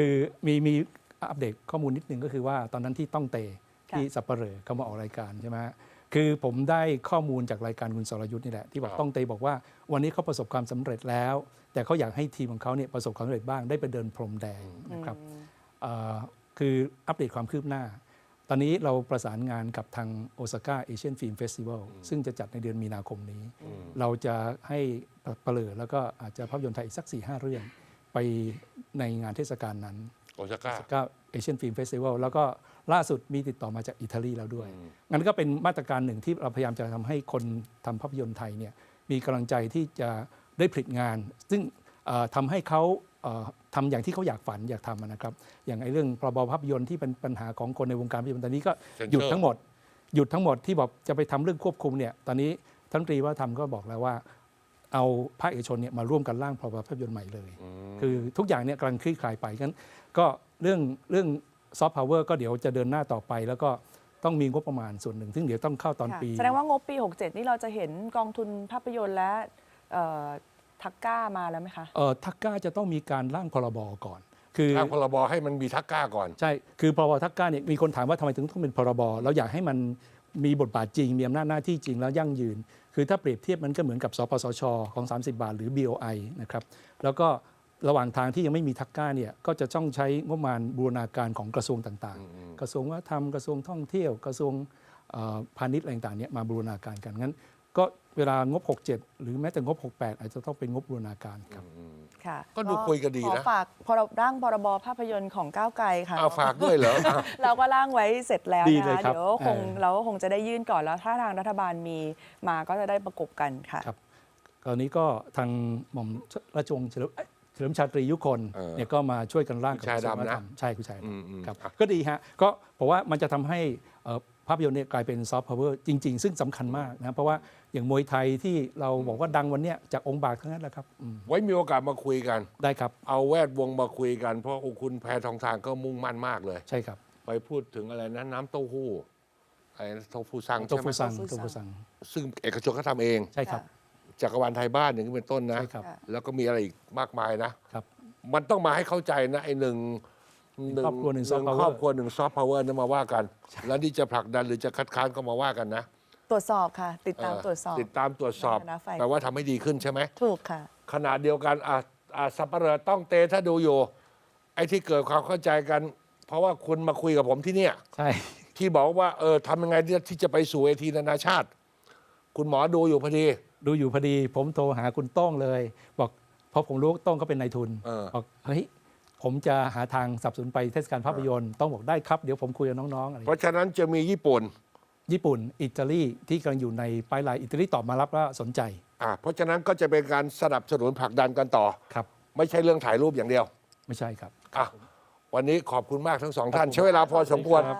คือมีมีอัปเดตข้อมูลนิดนึงก็คือว่าตอนนั้นที่ต้องเตค่ะที่สับเปเหร่อเขามาออกรายการใช่ไหมฮะคือผมได้ข้อมูลจากรายการคุณสรยุทธ์นี่แหละที่บอกครับต้องเตบอกว่า วันนี้เขาประสบความสำเร็จแล้ว แต่เขาอยากให้ทีมของเขาเนี่ยประสบความสำเร็จบ้างได้ไปเดินพรมแดงนะครับเอ่อคืออัปเดตความคืบหน้า ตอนนี้เราประสานงานกับทางโอซาก้าเอเชียนฟิล์มเฟสติวัลซึ่งจะจัดในเดือนมีนาคมนี้ เราจะให้เปลือแล้วก็อาจจะภาพยนตร์ไทยอีกสัก4ี่ห้าเรื่องไป ในงานเทศกาลนั้นโอซาก้าก็เอเชียนฟิล์มเฟสติวัลแล้วก็ล่าสุดมีติดต่อมาจากอิตาลีแล้วด้วย งั้นก็เป็นมาตรการหนึ่งที่เราพยายามจะทำให้คนทำภาพยนตร์ไทยเนี่ยมีกำลังใจที่จะได้ผลิตงาน ซึ่งเอ่อทำให้เขาเอ่อทำอย่างที่เขาอยากฝันอยากทำนะครับ อย่างไอ้เรื่องพรบภาพยนตร์ที่เป็นปัญหาของคนในวงการภาพยนตร์ตอนนี้ก็ Censor หยุดทั้งหมดหยุดทั้งหมดที่บอกจะไปทำเรื่องควบคุมเนี่ยตอนนี้ท่านตรีว่าทำก็บอกแล้วว่า เอาภาคเอกชนเนี่ยมาร่วมกันร่างพรบภาพยนตร์ใหม่เลย คือทุกอย่างเนี่ยกำลังคลี่คลายไปงั้นก็เรื่องเรื่องซอฟต์พาวเวอร์ก็เดี๋ยวจะเดินหน้าต่อไป แล้วก็ต้องมีงบประมาณส่วนหนึ่ง ซึ่งเดี๋ยวต้องเข้าตอนค่ะปี แสดงว่างบปี 67 นี่เราจะเห็นกองทุนภาพยนตร์และเอ่อทักก้ามาแล้วไหมคะเอ่อทักก้าจะต้องมีการร่างพรบก่อนคือทางพรบให้มันมีทักก้าก่อน ใช่ คือพรบทักก้าเนี่ยมีคนถามว่าทำไมถึงต้องเป็นพรบเราอยากให้มัน มีบทบาทจริง มีอำนาจหน้าที่จริงแล้วยั่งยืน คือถ้าเปรียบเทียบมันก็เหมือนกับสปสชของ 30 บาท หรือ BOI นะครับแล้วก็ระหว่างทางที่ยังไม่มีทักก้าเนี่ยก็จะต้องใช้งบประมาณบูรณาการของกระทรวงต่างๆ กระทรวงวัฒนธรรมกระทรวงท่องเที่ยวกระทรวงเอ่อพาณิชย์อะไรต่างๆเนี่ยมาบูรณาการกันงั้น ก็เวลางบ 67 หรือแม้แต่งบ 68 อาจจะต้องเป็นงบบูรณาการครับ ค่ะก็ดูคุยกันดีนะ ขอฝากพรบร่างพรบภาพยนตร์ของก้าวไกลค่ะเอาฝากด้วยเหรออะเราก็ร่างไว้เสร็จแล้วดีนะเลยคะครับเดี๋ยวคงเออ เราก็คงจะได้ยื่นก่อนแล้วถ้าทางรัฐบาลมีมาก็จะได้ประกบกันค่ะ ครับตอนนี้ก็ทางหม่อมราชวงศ์เฉลิมเอ้ยเฉลิมชาตรียุคนเออเนี่ยก็มาช่วยกันร่างกับคุณชายกระทรวงดำนะวัฒธรรมใช่คุณชายอืมอืมดำครับอะก็ดีฮะ ก็ผมว่ามันจะทำให้เอ่อ ภาพยนตร์เนี่ยกลายเป็นซอฟต์พาวเวอร์จริง ๆ ซึ่งสำคัญมากนะเพราะว่าอย่างมวยไทยที่เราบอกว่าดังวันเนี้ยจากองค์บากทั้งนั้นแหละครับอืมไว้มีโอกาสมาคุยกันได้ครับ เอาแวดวงมาคุยกัน เพราะคุณแพทองทานก็มุ่งมั่นมากเลย ใช่ครับ ไปพูดถึงอะไรนะน้ำเต้าหู้ไอ้เต้าหู้ซังโตใช่ไหฟูมซังโตฟูโตฟูซัซังงซึ่งเอกชนเขาทำเองใช่ครับจักรวาลไทยบ้านอย่างนี้เป็นต้นนะใช่ครับค่ะแล้วก็มีอะไรอีกมากมายนะครับมันต้องมาให้เข้าใจนะไอ้หนึ่ง ครอบครัวหนึ่ง soft ค power รอบครัวหนึ่งซอฟต์พาวเวอร์นั่นมาว่ากัน แล้วที่จะผลักดันหรือจะคัดค้านก็มาว่ากันนะตรวจสอบค่ะ ติดตามเออตรวจสอบ ติดตามตรวจสอบในฐานะฝ่าย แปลว่าทำให้ดีขึ้นใช่ไหม ถูกค่ะ ขนาดเดียวกันอะอะสับปะเหร่อต้องเตถ้าดูอยู่ ไอ้ที่เกิดความเข้าใจกัน เพราะว่าคุณมาคุยกับผมที่เนี่ย ใช่ ที่บอกว่าเออทำยังไงที่ที่จะไปสู่เวทีนานาชาติ คุณหมอดูอยู่พอดี ดูอยู่พอดี ผมโทรหาคุณโต้งเลย บอกเพราะผมรู้ว่าโต้งเขาเป็นนายทุนเออ บอกเฮ้ย ผมจะหาทางสนับสนุนไปเทศกาลภาพยนตร์ต้องบอกได้ครับเดี๋ยวผมคุยกับน้องๆอะไรเพราะฉะนั้นจะมีญี่ปุ่น ญี่ปุ่น อิตาลีที่กำลังอยู่ในปลายลายอิตาลีตอบมารับว่าสนใจอะเพราะฉะนั้นก็จะเป็นการสนับสนุนผลักดันกันต่อครับ ไม่ใช่เรื่องถ่ายรูปอย่างเดียว ไม่ใช่ครับอะวันนี้ขอบคุณมากทั้งสองท่านใช้เวลาพอสมควร ค่ะ